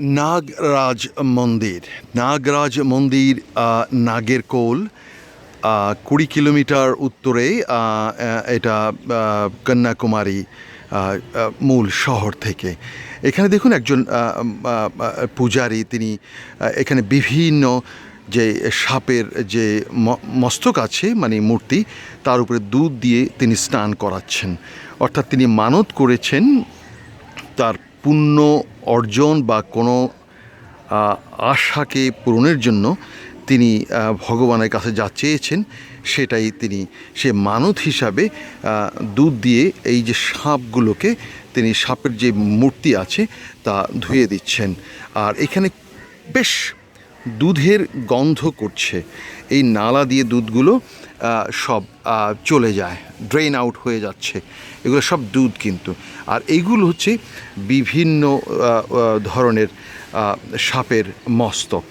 নাগরাজ মন্দির। নাগরাজ মন্দির নাগের কোল কুড়ি কিলোমিটার উত্তরে এটা কন্যাকুমারী মূল শহর থেকে। এখানে দেখুন একজন পূজারী, তিনি এখানে বিভিন্ন যে সাপের যে মস্তক আছে মানে মূর্তি, তার উপরে দুধ দিয়ে তিনি স্নান করাচ্ছেন। অর্থাৎ তিনি মানত করেছেন তার পুণ্য অর্জন বা কোনো আশাকে পূরণের জন্য তিনি ভগবানের কাছে যা চেয়েছেন সেটাই তিনি, সে মানত হিসাবে দুধ দিয়ে এই যে সাপগুলোকে তিনি, সাপের যে মূর্তি আছে তা ধুয়ে দিচ্ছেন। আর এখানে বেশ দুধের গন্ধ করছে। এই নালা দিয়ে দুধগুলো সব চলে যায় ড্রেন আউট হয়ে যাচ্ছে। এগুলো সব দুধ কিন্তু। আর এইগুলো হচ্ছে বিভিন্ন ধরনের সাপের মস্তক।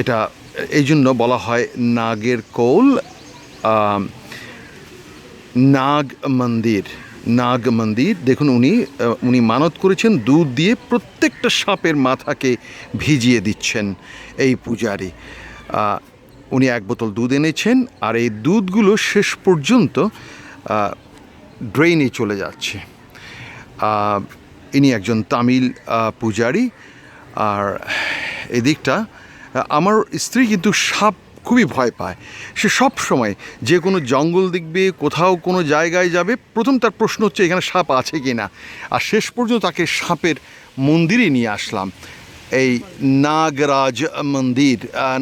এটা, এই জন্য বলা হয় নাগের কোল নাগ মন্দির। নাগ মন্দির দেখুন উনি উনি মানত করেছেন দুধ দিয়ে প্রত্যেকটা সাপের মাথাকে ভিজিয়ে দিচ্ছেন এই পূজারি। উনি এক বোতল দুধ এনেছেন আর এই দুধগুলো শেষ পর্যন্ত ড্রেনে চলে যাচ্ছে। ইনি একজন তামিল পূজারি। আর এদিকটা আমার স্ত্রী কিন্তু সাপ খুবই ভয় পায়। সে সব সময় যে কোনো জঙ্গল দেখবে, কোথাও কোনো জায়গায় যাবে, প্রথম তার প্রশ্ন হচ্ছে, এখানে সাপ আছে কি না? আর শেষ পর্যন্ত তাকে সাপের মন্দিরে নিয়ে আসলাম। এই নাগরাজ মন্দির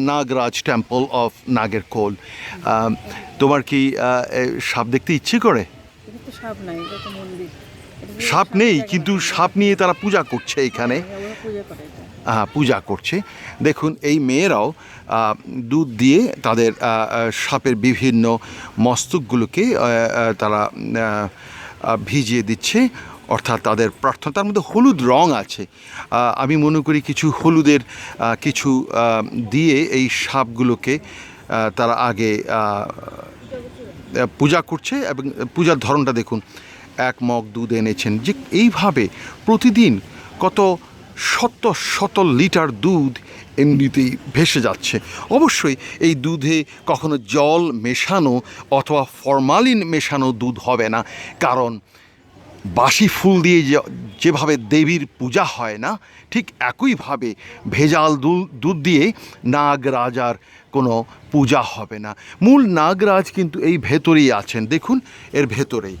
নাগরাজ টেম্পল অফ নাগের কোল তোমার কি সাপ দেখতে ইচ্ছে করে? সাপ নাই এটা তো মন্দির এটা তো সাপ নেই কিন্তু সাপ নিয়ে তারা পূজা করছে এখানে। হ্যাঁ, পূজা করছে। দেখুন এই মেয়েরাও দুধ দিয়ে তাদের সাপের বিভিন্ন মস্তকগুলোকে তারা ভিজিয়ে দিচ্ছে অর্থাৎ তাদের প্রার্থনা। তার মধ্যে হলুদ রং আছে। আমি মনে করি কিছু হলুদের কিছু দিয়ে এই সাপগুলোকে তারা আগে পূজা করছে এবং পূজার ধরনটা দেখুন। এক মগ দুধ এনেছেন। যে এইভাবে প্রতিদিন কত শত শত লিটার দুধ এমনিতেই ভেসে যাচ্ছে। অবশ্যই এই দুধে কখনো জল মেশানো অথবা ফরমালিন মেশানো দুধ হবে না। কারণ বাসি ফুল দিয়ে যেভাবে দেবীর পূজা হয় না, ঠিক একইভাবে ভেজাল দুধ দিয়ে নাগরাজার কোনো পূজা হবে না। মূল নাগরাজ কিন্তু এই ভেতরেই আছেন। দেখুন, এর ভেতরেই।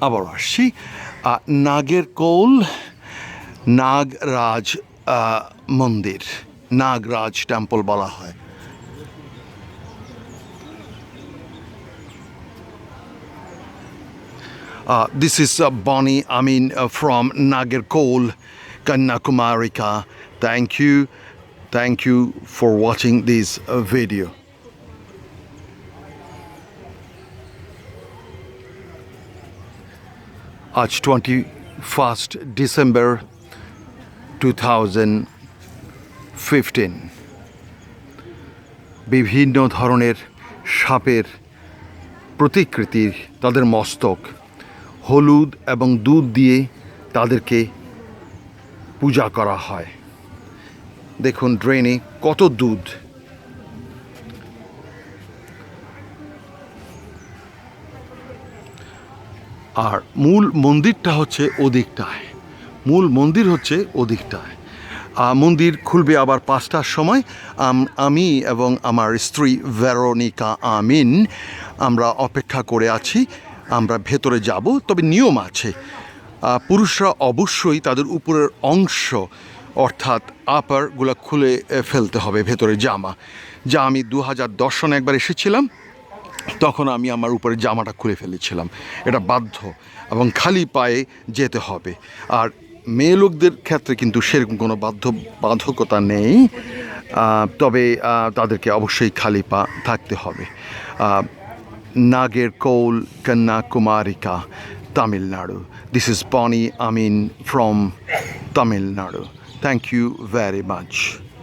আবার আসছি নাগের কোল নাগরাজ মন্দির নাগরাজ টেম্পল বলা হয় Uh, this is uh, Bonnie Amin uh, from Nagerkol, Kanyakumarika. Thank you. Thank you for watching this uh, video. আজ twenty first December two thousand fifteen বিভিন্ন ধরনের সাপের প্রতিকৃতির তাদের মস্তক, হলুদ এবং দুধ দিয়ে তাদেরকে পূজা করা হয়। দেখুন ড্রেনে কত দুধ আর মূল মন্দিরটা হচ্ছে ওদিকটায়। মূল মন্দির হচ্ছে ওদিকটায়। মন্দির খুলবে আবার পাঁচটার সময়। আম- আমি এবং আমার স্ত্রী ভেরোনিকা আমিন, আমরা অপেক্ষা করে আছি। আমরা ভেতরে যাব, তবে নিয়ম আছে। পুরুষরা অবশ্যই তাদের উপরের অংশ, অর্থাৎ আপারগুলো খুলে ফেলতে হবে, ভেতরে জামা। যা আমি দু হাজার দশ সনে একবার এসেছিলাম। তখন আমি আমার উপরে জামাটা খুলে ফেলেছিলাম। এটা বাধ্য এবং খালি পায়ে যেতে হবে। আর মেয়ে লোকদের ক্ষেত্রে কিন্তু সেরকম কোনো বাধ্য, বাধকতা নেই। তবে তাদেরকে অবশ্যই খালি পা থাকতে হবে। Nagercoil Kanyakumarika, Tamil Nadu. This is Poni Amin from Tamil Nadu thank you very much